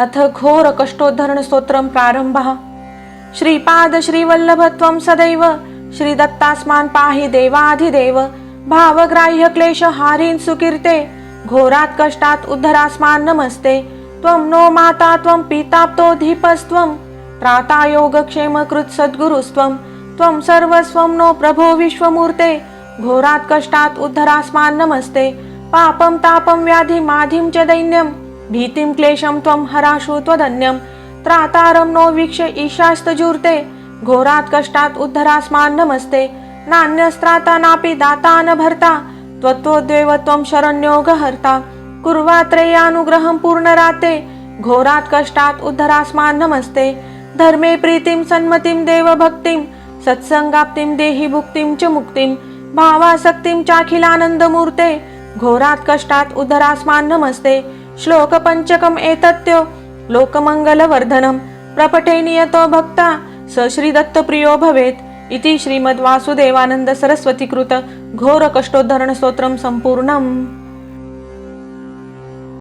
अथ घोर कष्टोद्धरण स्तोत्रम प्रारंभ। श्रीपाद श्रीवल्लभत्वं सदैव श्रीदत्तास्मान् पाहि देवाधिदेव भावग्राह्य क्लेश हारीन् सुकीर्ते घोरात् कष्टात् उद्धरास्मान् नमस्ते। त्वं नो माता त्वं पिताप्तो धीपस्त्वं त्राता योगक्षेमकृत् सद्गुरुस्त्वं। त्वं सर्वस्वं नो प्रभो विश्वमूर्ते घोरात् कष्टात् उद्धरास्मान् नमस्ते। पापं तापं व्याधिमाधिं च दैन्यं भीतिं क्लेशं त्वं हराशु त्वदन्यं। त्रातारं नो वीक्ष ईशास्तजूर्ते। घोरात् कष्टात् उद्धरास्मान् नमस्ते। नान्यस्त्राता नापि दाता न भर्ता त्वत्वोद्वेव त्वं शरण्योगहर्ता कुर्वात्रेयानुग्रहं पूर्णराते घोरात् कष्टात् उद्धरास्मान् नमस्ते। धर्मे प्रीतिं सन्मतिं देवभक्तिं। सत्सङ्गाप्तिं देहि भुक्तिं च मुक्तिं। भावासक्तिं चाखिलानन्दमूर्ते। घोरात् कष्टात् उद्धरास्मान् नमस्ते। श्लोकपञ्चकम् एतत्त्यो लोकमङ्गलवर्धनं प्रपठे नियतो भक्ता। स श्रीदत्तप्रियो भवेत्। इति श्रीमद्वासुदेवानन्द घोरकष्टोद्धरणस्तोत्रं सम्पूर्णम्।